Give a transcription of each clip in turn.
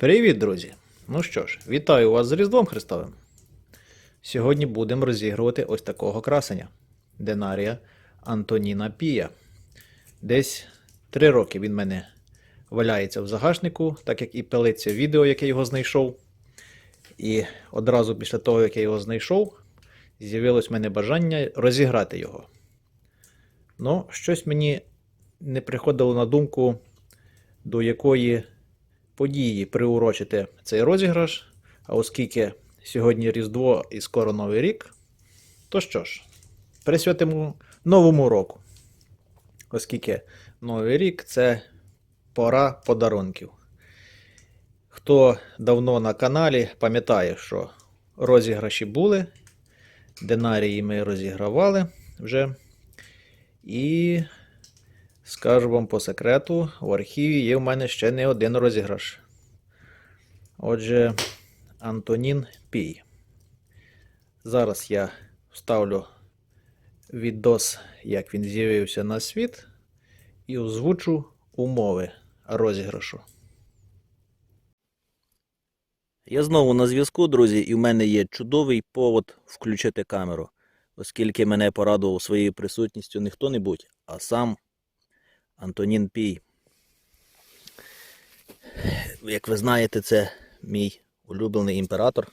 Привіт, друзі! Ну що ж, вітаю вас з Різдвом Христовим. Сьогодні будемо розігрувати ось такого красення Динарія Антоніна Пія. Десь три роки він мене валяється в загашнику, так як і пилиться відео, яке його знайшов. І одразу після того, як я його знайшов, з'явилось в мене бажання розіграти його. Ну, щось мені не приходило на думку, до якої події приурочити цей розіграш. А оскільки сьогодні Різдво і скоро Новий рік, то що ж, присвятимо новому року. Оскільки Новий рік це пора подарунків. Хто давно на каналі, пам'ятає, що розіграші були, динарії ми розігравали вже. І Скажу вам по секрету, в архіві є в мене ще не один розіграш. Отже, Антонін Пій. Зараз я вставлю відос, як він з'явився на світ, і озвучу умови розіграшу. Я знову на зв'язку, друзі, і в мене є чудовий повод включити камеру, оскільки мене порадував своєю присутністю не хто-небудь, а сам Антонін Пій. Як ви знаєте, це мій улюблений імператор.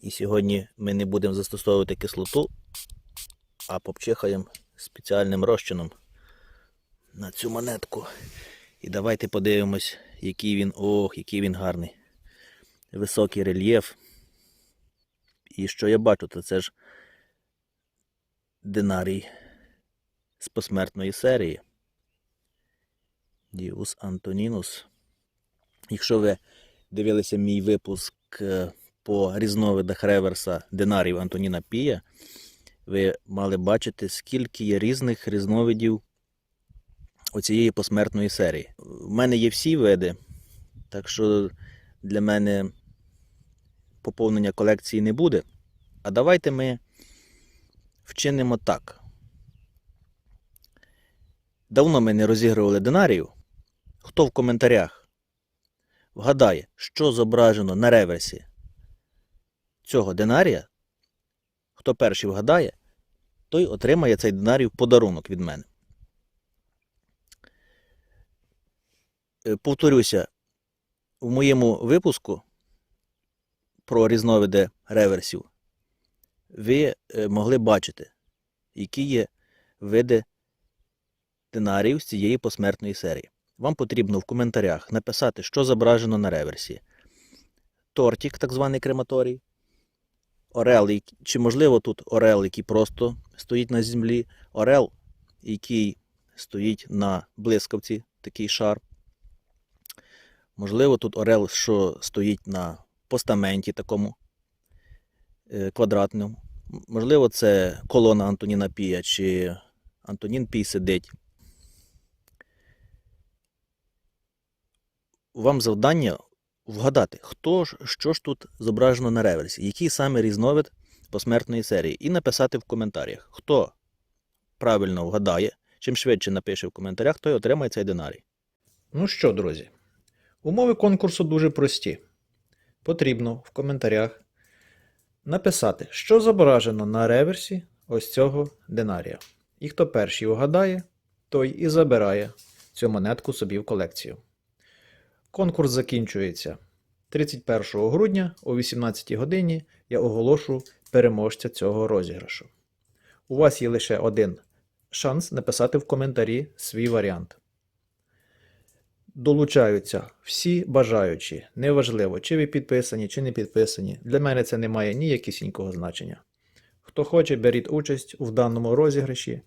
І сьогодні ми не будемо застосовувати кислоту, а попчихаємо спеціальним розчином на цю монетку. І давайте подивимось, який він, ох, який він гарний. Високий рельєф. І що я бачу, то це ж динарій з посмертної серії. Діус Антонінус. Якщо ви дивилися мій випуск е, по різновидах реверса динарів Антоніна Пія, ви мали бачити, скільки є різних різновидів оцієї посмертної серії. У мене є всі види, так що для мене поповнення колекції не буде. А давайте ми вчинимо так. Давно ми не розігрували динарію. Хто в коментарях вгадає, що зображено на реверсі цього динарія, хто перший вгадає, той отримає цей динарій в подарунок від мене. Е, Повторюся, в моєму випуску про різновиди реверсів ви е, могли бачити, які є види динарів з цієї посмертної серії. Вам потрібно в коментарях написати, що зображено на реверсі. Тортик, так званий крематорій, орел, чи можливо тут орел, який просто стоїть на землі, орел, який стоїть на блискавці, такий шар. Можливо, тут орел, що стоїть на постаменті такому е, квадратному. Можливо, це колона Антоніна Пія, чи Антонін Пій сидить. Вам завдання вгадати, хто ж, що ж тут зображено на реверсі, який саме різновид посмертної серії, і написати в коментарях, хто правильно вгадає, чим швидше напише в коментарях, той отримає цей динарій. Ну що, друзі, умови конкурсу дуже прості. Потрібно в коментарях написати, що зображено на реверсі ось цього динарія. І хто перший вгадає, той і забирає цю монетку собі в колекцію. Конкурс закінчується 31 грудня о 18 годині. Я оголошу переможця цього розіграшу. У вас є лише один шанс написати в коментарі свій варіант. Долучаються всі бажаючі. Неважливо, чи ви підписані, чи не підписані. Для мене це не має ніякісінького значення. Хто хоче, беріть участь у даному розіграші.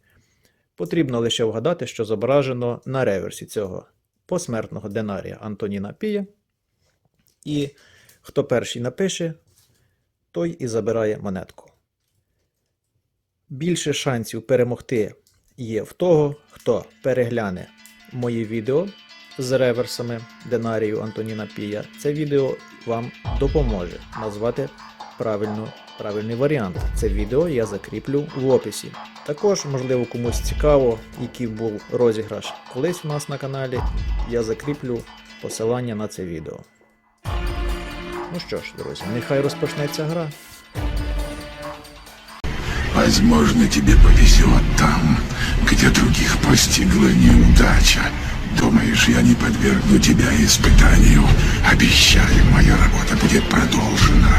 Потрібно лише вгадати, що зображено на реверсі цього посмертного динарія Антоніна Пія. І хто перший напише, той і забирає монетку. Більше шансів перемогти є в того, хто перегляне моє відео з реверсами динарію Антоніна Пія. Це відео вам допоможе назвати правильно, правильний варіант. Це відео я закріплю в описі. Також, можливо, комусь цікаво, який був розіграш колись у нас на каналі. Я закріплю посилання на це відео. Ну що ж, друзі, нехай розпочнеться гра. Возможно, тебе повезет там, где других постигла неудача. Думаешь, я не подвергну тебя испытанию? Обещаю, моя работа будет продолжена.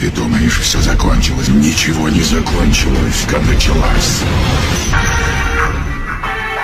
Ты думаешь, все закончилось? Ничего не закончилось, как началось.